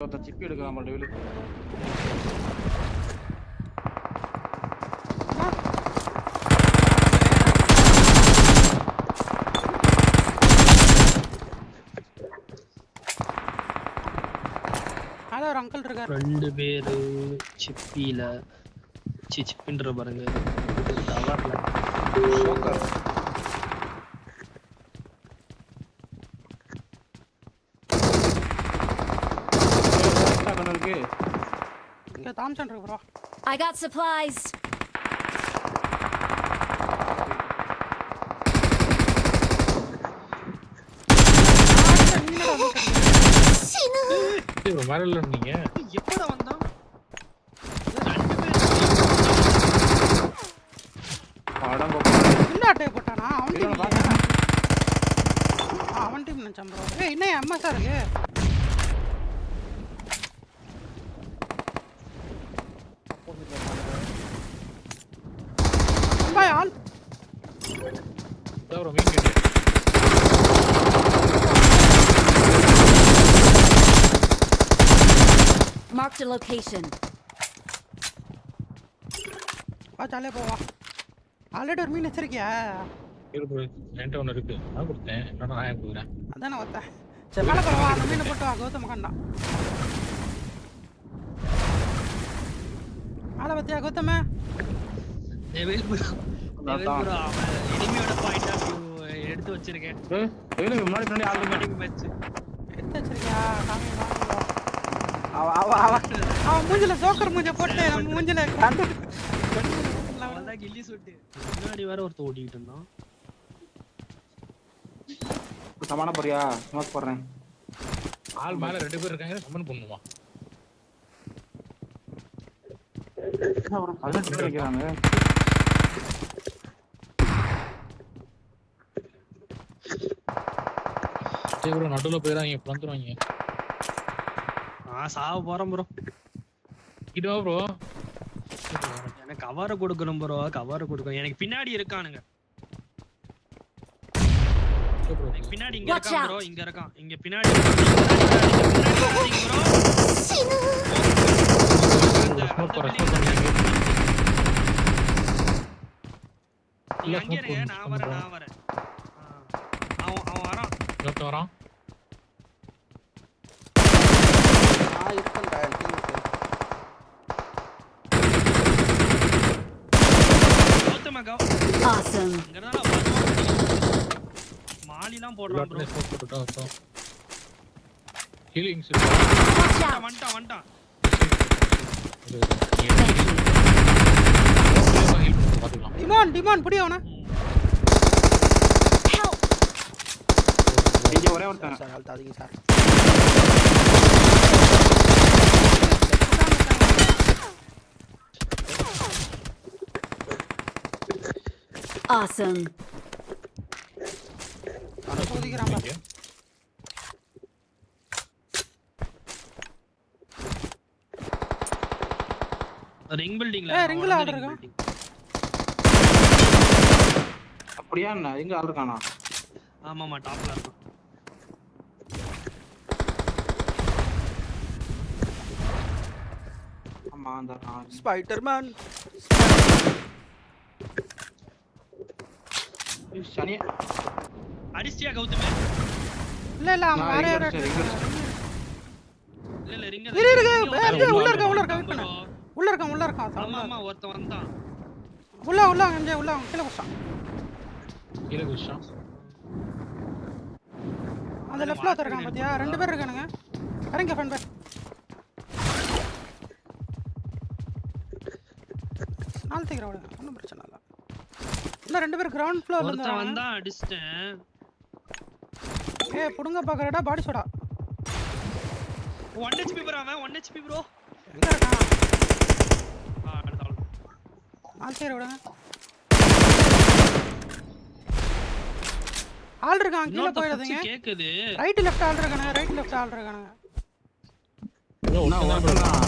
ஒருத்தன் சிப்பி எடுக்கிறான் நம்ம டெவிலு அதான் ஒரு அங்கிள் இருக்காரு. ரெண்டு பேரு சிப்பில சி சிப்பின்ற பாருங்க. டவர்ல ஷோக்கர் கண்ணு இருக்கு தாம்சன் இருக்கு bro I got supplies. Bro மேல இல்ல நீங்க. எப்படா வந்தான்? படம் இந்த அட்டையை போட்டானா? அவன் டீம் அவன் டீம் நினைச்சான் ப்ரோ ஏய் என்ன எம்எஸ்ஆ இருக்கு பாய் ஆல் ப்ரோ மீன் கேட்டு Marked a location. வா ஜாலியாக போவா. ஆல்ரெடி ஒரு மீன் வச்சிருக்கியா? இருக்கு என்கிட்ட ஒன்று இருக்கு. நான் கொடுத்தேன். இன்னொன்று நான் கொடுக்குறேன் அதானே ஒத்த சரி மேலே போவா அந்த மீனை போட்டு வா கௌதம் கண்டா மேலே பத்தியா கௌதம? டெவில் ப்ரோ டெவில் அதான். ப்ரோ அவன் எனிமியோட பாயிண்ட் ஆஃப் வியூ எடுத்து வச்சிருக்கேன். முன்னாடி இருக்கு? ஆட்டோமேட்டிக் மேட்ச் எடுத்து வச்சிருக்கியா? காமி. அவ அவ அவ. அவன் மூஞ்சில ஜோக்கர் மூஞ்ச போட்டு நம்ம மூஞ்சில கண்டு அவன்தான் கில்லி சுட்டு முன்னாடி வேற ஒருத்தன் ஓடிக்கிட்டு இருந்தான். சமான போறியா? ஸ்மோக் போடுறேன். ஆள் மேல ரெண்டு பேர் இருக்காங்க கமெண்ட் பண்ணுவான் பதினெட்டு பேர் வைக்கிறாங்க சரி ப்ரோ நடுவில் போயிடாங்க பிளந்துருவாங்க. நான் சாவ போறேன் ப்ரோ இதுவா ப்ரோ எனக்கு கவரை கொடுக்கணும் ப்ரோ கவரை கொடுக்கணும். எனக்கு பின்னாடி இருக்கானுங்க. பின்னாடி இங்க இருக்கான். ப்ரோ இங்க இருக்கான். இங்க பின்னாடி நான் வரேன். நான் வரேன். அவன் அவன் வரான். வரான். கௌ Awesome. மாலிலாம் போடுறான் ப்ரோ. வந்துட்டான் வந்துட்டான் பார்த்துக்கலாம் டிமான் டிமான் புடி அவன. இங்க ஒரே ஒருத்தன் சார் அழுத்தாதீங்க சார் Awesome. ரிங் பில்டிங்ல ஏய், ring ல ஆள் இருக்கான். அப்படியா என்ன எங்க ஆள் இருக்கானா ஆமாமா டாப்ல இருக்கான் ஆமா அந்த. ஸ்பைடர்மேன் சனியா அடிச்சியா கௌதமே இல்ல இல்ல அவன் வேற யாரோ. இல்ல இல்ல ரிங் இரு, இரு, இரு, உள்ள இருக்க, உள்ள இருக்க, wait பண்ணு. உள்ள இருக்கான் உள்ள இருக்கான் ஆமா ஆமா ஒருத்தன் வந்தான். உள்ள உள்ள அங்கே உள்ள கீழே குடிச்சான் கீழே குதிச்சான் அந்த லெஃப்ட்ல ஒருத்தர் இருக்கான் பாத்தியா? ரெண்டு பேர் இருக்கானுங்க. இறங்க ஃபன் பேர் நாலு தீக்கிற விடுங்க ஒன்றும் பிரச்சனை இல்லை. இன்னும் ரெண்டு பேர் கிரவுண்ட் ஃப்ளோர்ல ஒருத்தன் இருந்து வந்தான் அடிச்சிட்டேன் ஏய் புடுங்க பாக்குறடா பாடி சோடா ஒன் ஹெச்பி ப்ரோ அவன் ஒன் ஹெச்பி ப்ரோ எங்க இருக்கான்? அடுத்த ஆள். நாலு தீக்கிற விடுங்க. ஆள் இருக்கான் கீழே போயிடாதீங்க. கேக்குது. ரைட் லெஃப்ட் ஆள் இருக்கானுங்க ரைட் லெஃப்ட் ஆள் தான். ஒரே ஒருத்தன் தான்.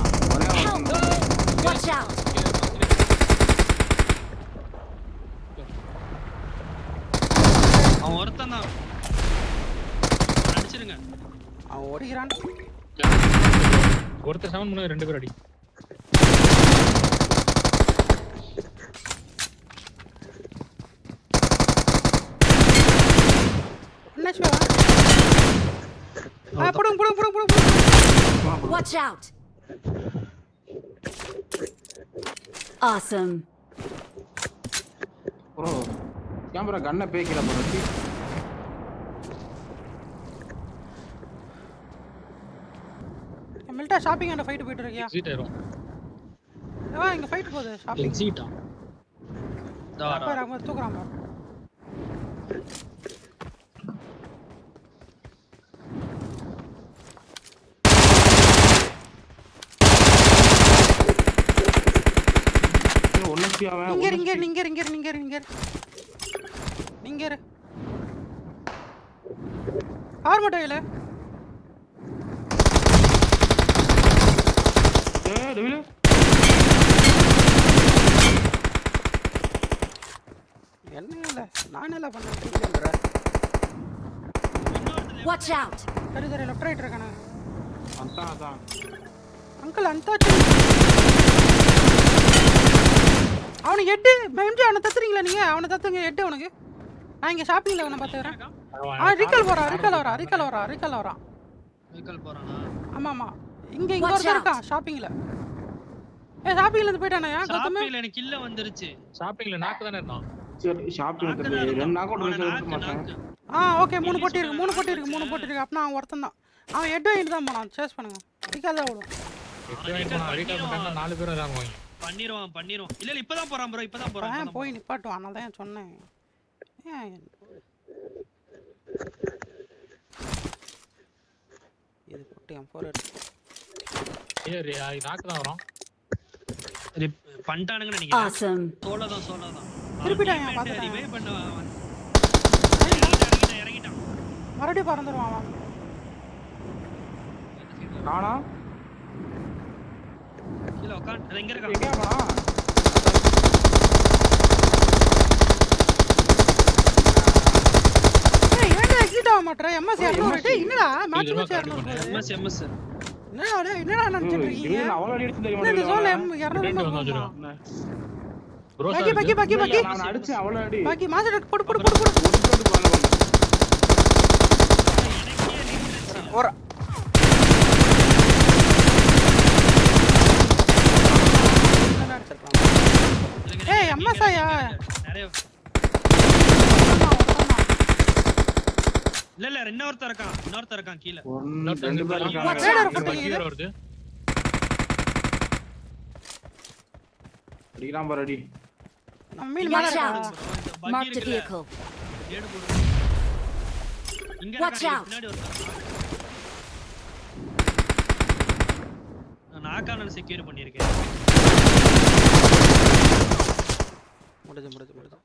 Watch out. அவன் ஒருத்தன் தான். அடிச்சிருங்க. அவன் ஓடிக்கிறான். ஒருத்தர் செவன் பண்ண ரெண்டு பேர் அடி. என்ன சிவா? ஆ புடுங்க புடுங்க புடுங்க புடுங்க out! Awesome. கேமரா கண்ணை பேக்கல ப்ரோ மில்ட்டா ஷாப்பிங் அண்ட் ஃபைட் போயிட்டு இருக்கியா? எக்ஸிட் ஆயிரும். வா இங்க ஃபைட் போகுது ஷாப்பிங் எக்ஸிட்டா பாரு அவங்க தூக்குறான் பாரு இங்க இங்க இங்க இங்க இங்க இங்க. இங்க இரு. ஆர் டெவிலு என்ன இல்ல நான் என்ன பண்ணேன் Watch out! சரி சரி லெஃப்ட் ரைட் இருக்கானே அதான் அதான். அங்கிள் அன்டாச்சு அவனுக்கு எட்டு எம்ஜி அவனை தத்துறீங்களா நீங்க? அவனை தத்துங்க எட்டு அவனுக்கு. நான் இங்க ஷாப்பிங்ல அவனை பார்த்துக்கிறேன் ஆ ரிக்கல் வரா ரிக்கல் வரா ரிக்கல் வரா ரிக்கல் வரா வெஹிக்கல் போறானா? ஆமா ஆமா. இங்க இங்க out. இருக்கான் ஷாப்பிங்ல ஏ ஷாப்பிங்ல இருந்து போயிட்டானே? கௌதம் ஷாப்பிங்ல எனக்கு கில்ல வந்துருச்சு. ஷாப்பிங்ல நாக்கு தானே இருந்தான். சரி ஷாப்பிங் தெரியல ரெண்டு நாக்கு ஒன்று இருக்க மாட்டேன். ஆ ஓகே மூணு போட்டி இருக்கு மூணு போட்டி இருக்கு மூணு போட்டி இருக்கு அப்படின்னா அவன் ஒருத்தன் தான். அவன் எட்டு வாங்கிட்டு தான் போனான். சேஸ் பண்ணுங்க. ரிக்கல் தான் விடும் எட்டு வாங்கி போனா பண்ணா நாலு பேரும் இறங்குவாங்க. பண்ணிருவான் பண்ணிருவான் இல்ல இல்ல இப்பதான் போறான் ப்ரோ இப்பதான் போறான். போய் நிப்பாட்டுவான். தான் சொன்னேன். இது போட்டு என் போர் ஏய் நாக்கு தான் வரும் நினைக்கிறேன் Awesome. சோலோ தான் சோலோ தான் திருப்பிட்டான், பார்த்துட்டேன். ரிவே பண்ண. இறங்கிட்டான். மறுபடியும் பறந்துடுவான் அவன் நானா கீழே உட்காந்து இங்க இருக்கான் எக்ஸிட் ஆக மாட்டேற. எம்எஸ் இரநூறு. டேய் என்னடா? மேட்ச் எம்எஸ் எம்எஸ் என்னடா என்னடா நினைச்சிட்டு இருக்கீங்க? அடிச்சு தெரியுமா இந்த ப்ரோ பக்கி பக்கி பக்கி பக்கி. நான் அடிச்சு அவ்வளோ அடி. பாக்கி மாஸ்டர் போடு போடு போடு போடு ஒரு போட்டு போன போன ஒரு என்னடா அடிச்சிருக்கான்? ஏய், எம்எஸ் ஐயா. நிறைய ஒருத்தன் தான், ஒருத்தன் தான். இல்ல இருக்கான். இன்னொருத்தன் இருக்கான் கீழே. ரெண்டு பேர் இருக்காங்க. வருது. அடிக்கலாம் பாரு அடி. மேல. ஏடு போடு. இங்க. பின்னாடி நாக்கான செக்யூர் பண்ணிருக்கேன் முடிஞ்சு முடிஞ்சு முடிஞ்சு.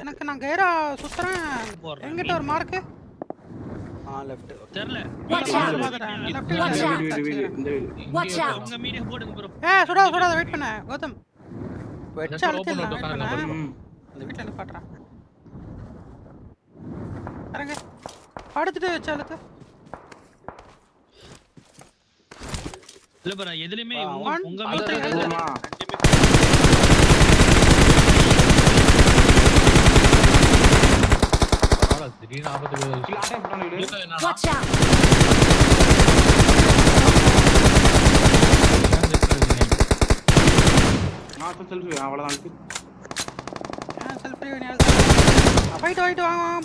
எனக்கு நான் கைரா சுத்துறேன். போடுறேன். எங்கிட்ட ஒரு மார்க்கு ஆ லெஃப்ட் தெரியல. உங்க மீடியா போடுங்க ப்ரோ ஏ சுடா சுடாத வெயிட் பண்ண. கௌதம். வெச்சு window வெயிட் பண்ண. ம் இந்த வீட்டில் நிப்பாட்டுறேன் இறங்க. படுத்துட்டு வச்சு அழுத்து. இல்ல ப்ரோ எதுலயுமே உங்க உங்க மீட்டர் three, போதுமா? ஆளா, திடீர்னு ஆபத்து போகுது. இல்ல ஆட்டே போட்டானே வீடு இல்ல, என்னன்னா, Watch out! ஏன் this பிரச்சனை? நான் செல்ஃபி அவ்வளவுதான் இருக்கு. செல்ஃபி ஃபைட் ஃபைட் வாங்க வாங்க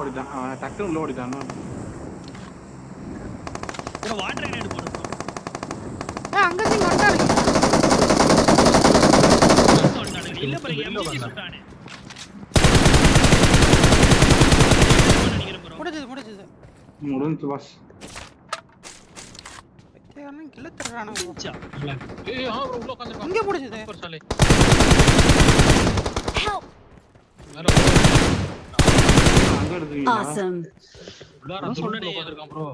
ஓடிட்டான். டக்குனு உள்ள ஓடிட்டான். வாட்டர் கிரேட் போடு. bro. ஏ அங்க இங்க வந்தா இருக்கு. இல்ல ப்ரோ வெளில எம்ஜி வந்தான். சுட்டானே நினைக்கிறேன் ப்ரோ முடிஞ்சது முடிஞ்சது முடிஞ்சு பாஸ் வெத்தியாரன் கில்ல தர்றானுங்க இல்ல. ஏய், ஆ, bro, உள்ள உட்கார்ந்திருக்கான். இங்க முடிஞ்சது சூப்பர் சாலை. Help! வேற ஒரு அங்க எடுத்துக்கீங்களா Awesome. உள்ளார உட்கார்ந்திருக்கான் bro.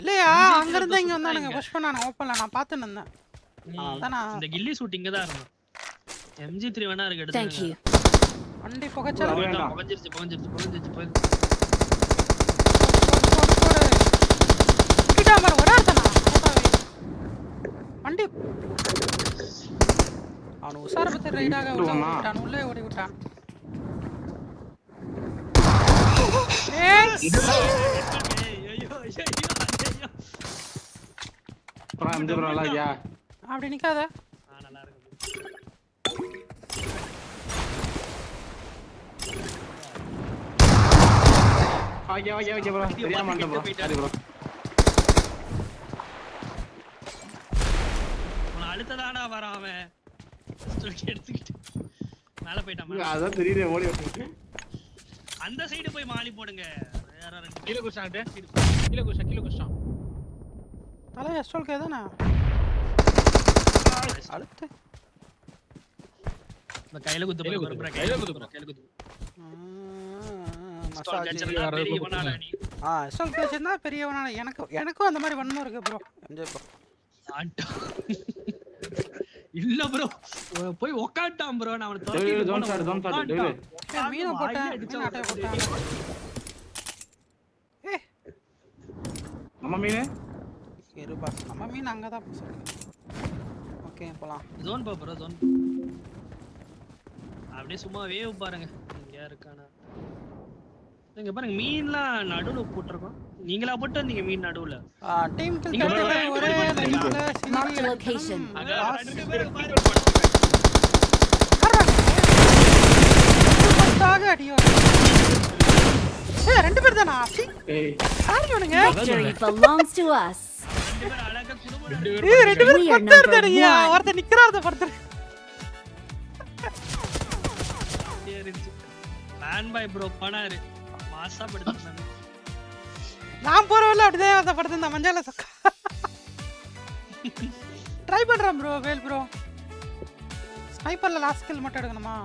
இல்லையா அங்க இருந்து இங்க வந்தானுங்க புஷ் பண்ணானுங்க ஓப்பன்ல நான் பார்த்துன்னு இருந்தேன் இந்த கில்லி ஷூட் இங்க தான் இருந்தான் எம்ஜி த்ரீ வேணா இருக்கு எடுத்து you. வண்டி புகைச்சல் வேண்டாம். புகஞ்சிருச்சு புகஞ்சிருச்சு புகஞ்சிருச்சு போய் கிட்டா பாரு ஒரே ஒருத்தனா போட்டாவே. வண்டி அவன் உசார பத்தி ரைடாக ஓடி விட்டான் உள்ளே ஓடி விட்டான் அப்படி நிக்காத ஓகே ஓகே ஓகே ப்ரோ தெரியாம ப்ரோ சரி ப்ரோ உன அடுத்ததாடா வரான் அவன் Pistol எடுத்துக்கிட்டு. மேல போயிட்டான். அதான் தெரியுது ஓடி வந்து அந்த சைடு போய் மாலி போடுங்க. வேற ரெண்டு கீழே குடிச்சான்ட்டு கீழே குடிச்சான் கீழே குடிச்சான் தலை எஸ்டோல் கேதானே அடுத்து இந்த கையில குத்து கையில குத்து, பாரு, கையில குத்து குத்து கையில குத்து Pistol மசாஜ் கிடைச்சிருந்தா வர பெரிய குத்து. இவனாடா நீ ஆ எஸ்டோல் கேச்சிருந்தா பெரியவனான எனக்கு எனக்கும் அந்த மாதிரி வன்மம் இருக்கு ப்ரோ என்ஜாய் ப்ரோ. இல்ல ப்ரோ போய் உக்காட்டான் ப்ரோ நான் அவனை start, bro. don't start, உக்காந்துட்டான். டேய். மீனை போட்டேன். அடிச்சா போட்டேன். ஏய். நம்ம மீன்? இருபா நம்ம மீன் அங்கே தான் ஓகே போகலாம் ஜோன் பா ப்ரோ ஜோன் அப்படியே சும்மா வேவ் பாருங்க. இங்க இருக்கானா? இங்க பாருங்க மீன்லாம் நடுவுல போட்டிருக்கோம் நீங்களா போட்டு வந்தீங்க மீன் நடுவுல டீம் கில் இங்க தட்டி பாரு, ஒரே இங்க பாரு. லைன்ல Mark the சிங்கி location. அங்க லாஸ்ட் ரெண்டு பேரும் கீழே போட்டாங்க. பத்தாக அடி வரும். ஏய் ரெண்டு பேர் தானா சி யார் இவனுங்க Victory belongs to us. ரெண்டு ஏய் பேர் பத்து one. ஒருத்தர் நிக்கிறார் பாய் ப்ரோ பண்ணாரு நான் போறவல்ல அப்படிதான் இந்த மஞ்சால சக்கா. ட்ரை பண்றேன் ப்ரோ வேல் ப்ரோ ஸ்னைப்பர்ல லாஸ்ட் கில் மட்டும் எடுக்கணுமா?